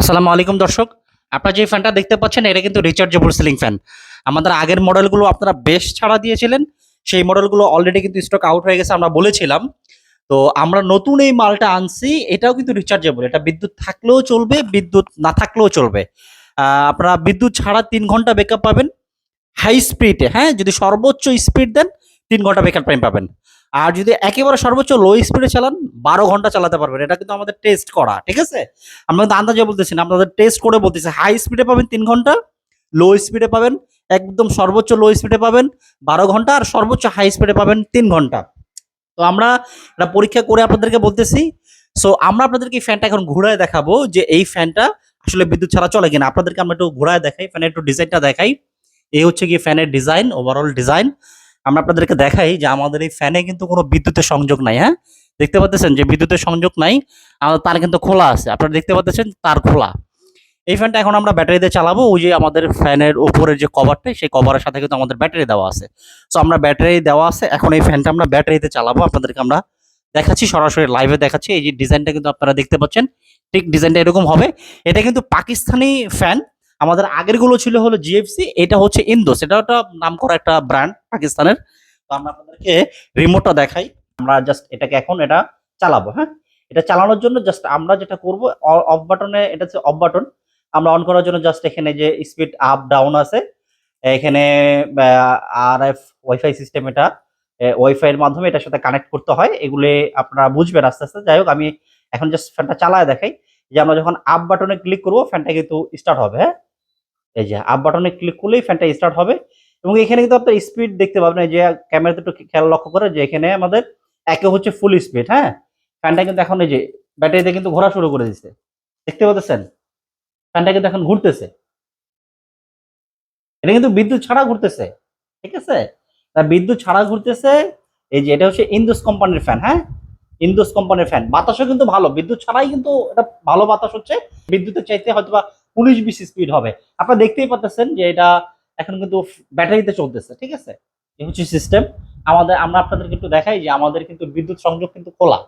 আসসালামু আলাইকুম দর্শক। আপনারা যে ফ্যানটা দেখতে পাচ্ছেন, এটা কিন্তু রিচার্জেবল সিলিং ফ্যান। আমাদের আগের মডেলগুলো আপনারা বেশ ছাড়া দিয়েছিলেন। সেই মডেলগুলো অলরেডি কিন্তু স্টক আউট হয়ে গেছে, আমরা বলেছিলাম। তো আমরা নতুন এই মালটা আনছি, এটাও কিন্তু রিচার্জেবল এটা বিদ্যুৎ থাকলেও চলবে, বিদ্যুৎ না থাকলেও চলবে। আপনারা বিদ্যুৎ ছাড়া তিন ঘণ্টা বেকআপ পাবেন। হাই স্পিডে হ্যাঁ যদি সর্বোচ্চ স্পিড দেন তিন ঘণ্টা বেকার টাইম পাবেন। আর যদি একেবারে সর্বোচ্চ লো স্পিডে চালান, বারো ঘণ্টা চালাতে পারবেন। এটা কিন্তু আমাদের টেস্ট করা, ঠিক আছে? আমরা কিন্তু আন্দাজে বলতেছি না আপনাদের টেস্ট করে বলতেছি। হাই স্পিডে পাবেন তিন ঘণ্টা লো স্পিডে পাবেন, একদম সর্বোচ্চ লো স্পিডে পাবেন বারো ঘণ্টা, আর সর্বোচ্চ হাই স্পিডে পাবেন তিন ঘণ্টা। তো আমরা এটা পরীক্ষা করে আপনাদেরকে বলতেছি। সো আমরা আপনাদেরকে এই ফ্যানটা এখন ঘুরায় দেখাবো যে এই ফ্যানটা আসলে বিদ্যুৎ ছাড়া চলে কিনা। আপনাদেরকে আমরা একটু ঘুরায় দেখাই ফ্যানের একটু ডিজাইনটা দেখাই। এই হচ্ছে কি ফ্যানের ডিজাইন ওভারঅল ডিজাইন আমরা আপনাদেরকে দেখাই যে আমাদের এই ফ্যানে কিন্তু কোনো বিদ্যুতের সংযোগ নাই হ্যাঁ? দেখতে পাচ্ছেন যে বিদ্যুতের সংযোগ নাই আমাদের তার কিন্তু খোলা আছে। আপনারা দেখতে পাচ্ছেন তার খোলা। এই ফ্যানটা এখন আমরা ব্যাটারি দিয়ে চালাবো, ওই যে আমাদের ফ্যানের উপরের যে কভারটা সেই কভারের সাথে কিন্তু আমাদের ব্যাটারি দেওয়া আছে। সো আমরা ব্যাটারি দেওয়া আছে, এখন এই ফ্যানটা আমরা ব্যাটারিতে চালাবো, আপনাদেরকে আমরা দেখাচ্ছি, সরাসরি লাইভে দেখাচ্ছি। এই যে ডিজাইনটা কিন্তু আপনারা দেখতে পাচ্ছেন, ঠিক ডিজাইনটা এরকম হবে। এটা কিন্তু পাকিস্তানি ফ্যান আমাদের আগেরগুলো ছিল হলো জিএফসি এটা হচ্ছে ইন্দোস এটা একটা নাম করা একটা ব্র্যান্ড পাকিস্তানের। তো আমরা আপনাদেরকে রিমোটটা দেখাই। আমরা জাস্ট এটাকে এখন এটা চালাবো হ্যাঁ? এটা চালানোর জন্য জাস্ট আমরা যেটা করব অফ বাটনে এটা হচ্ছে অফ বাটন আমরা অন করার জন্য জাস্ট এখানে যে স্পিড আপ ডাউন আছে, এখানে আর এফ ওয়াইফাই সিস্টেম এটা ওয়াইফাই এর মাধ্যমে এটার সাথে কানেক্ট করতে হয়। এগুলো আপনারা বুঝবেন আস্তে আস্তে। যাই হোক, আমি এখন জাস্ট ফ্যানটা চালায় দেখাই। যে আমরা যখন আপ বাটনে ক্লিক করব ফ্যানটা কিন্তু স্টার্ট হবে হ্যাঁ? এই যে আপ বাটনে ক্লিক করলেই ফ্যানটা স্টার্ট হবে। এবং এখানে কিন্তু আপনার স্পিড দেখতে পাবেন যে ক্যামেরাতে একটু খেয়াল লক্ষ্য করে যে এখানে আমাদের একে হচ্ছে ফুল স্পিড হ্যাঁ? ফ্যানটা কিন্তু এখন এই যে ব্যাটারিতে কিন্তু ঘোরা শুরু করে দিচ্ছে দেখতে পাচ্ছেন? ফ্যানটা কিন্তু এখন ঘুরতেছে। এটা কিন্তু বিদ্যুৎ ছাড়া ঘুরতেছে, ঠিক আছে? তা বিদ্যুৎ ছাড়া ঘুরতেছে, এই যে এটা হচ্ছে ইন্দুস কোম্পানির ফ্যান হ্যাঁ? ইন্দুস কোম্পানির ফ্যান বাতাসও কিন্তু ভালো, বিদ্যুৎ ছাড়াই কিন্তু এটা ভালো বাতাস হচ্ছে। বিদ্যুতের চাইতে হয়তো বা উনিশ বিশ স্পিড হবে। আপনারা দেখতেই পাচ্ছেন যে এটা এখন কিন্তু ব্যাটারিতে চলতেছে, ঠিক আছে? এই হচ্ছে সিস্টেম আমাদের, আমরা আপনাদেরকে একটু দেখাই যে আমাদের কিন্তু বিদ্যুৎ সংযোগ কিন্তু খোলা।